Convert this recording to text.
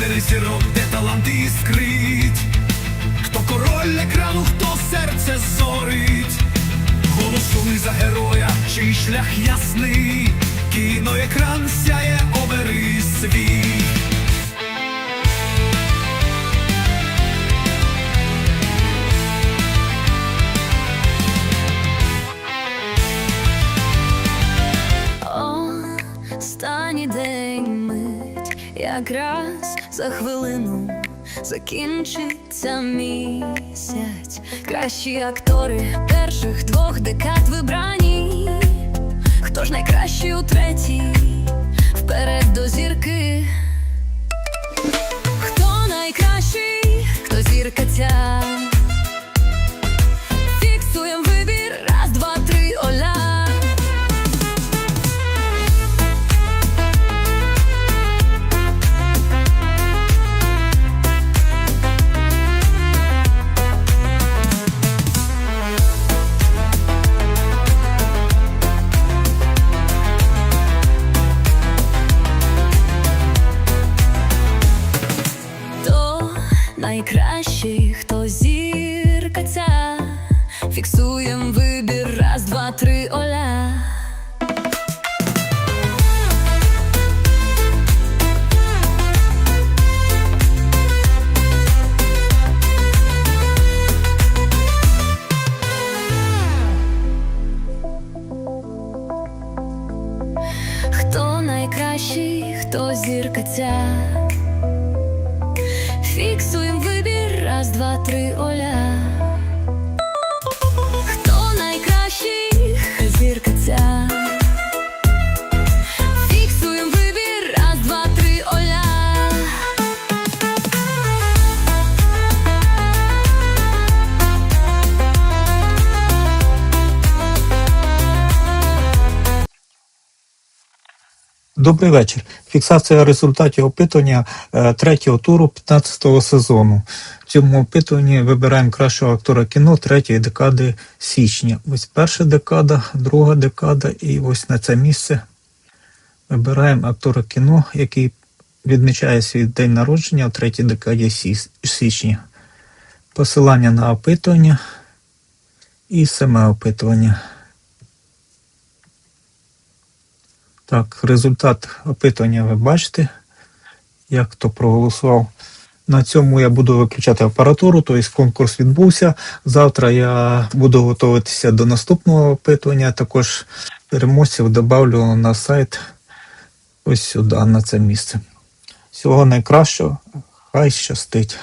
Праймери зірок, де талант іскрить, хто король екрану, хто серце зорить, голосуй за героя, чий шлях ясний, кіноекран сяє, обери свій. Останній день якраз за хвилину закінчиться місяць. Кращі актори перших двох декад вибрані. Хто ж найкращий у третій? Вперед до зірки. Найкращий, хто зірка ця Фіксуєм вибір, раз, два, три, оля. Хто найкращий, хто зірка ця раз, два, три, оля. Добрий вечір. Фіксація результатів опитування е, третього туру 15-го сезону. В цьому опитуванні вибираємо кращого актора кіно третьої декади січня. Ось перша декада, друга декада, і ось на це місце вибираємо актора кіно, який відмічає свій день народження у третій декаді січня. Посилання на опитування і саме опитування. Так, результат опитування ви бачите, як хто проголосував. На цьому я буду виключати апаратуру, тобто конкурс відбувся. Завтра я буду готуватися до наступного опитування. Також переможців добавлю на сайт ось сюди, на це місце. Всього найкращого, хай щастить.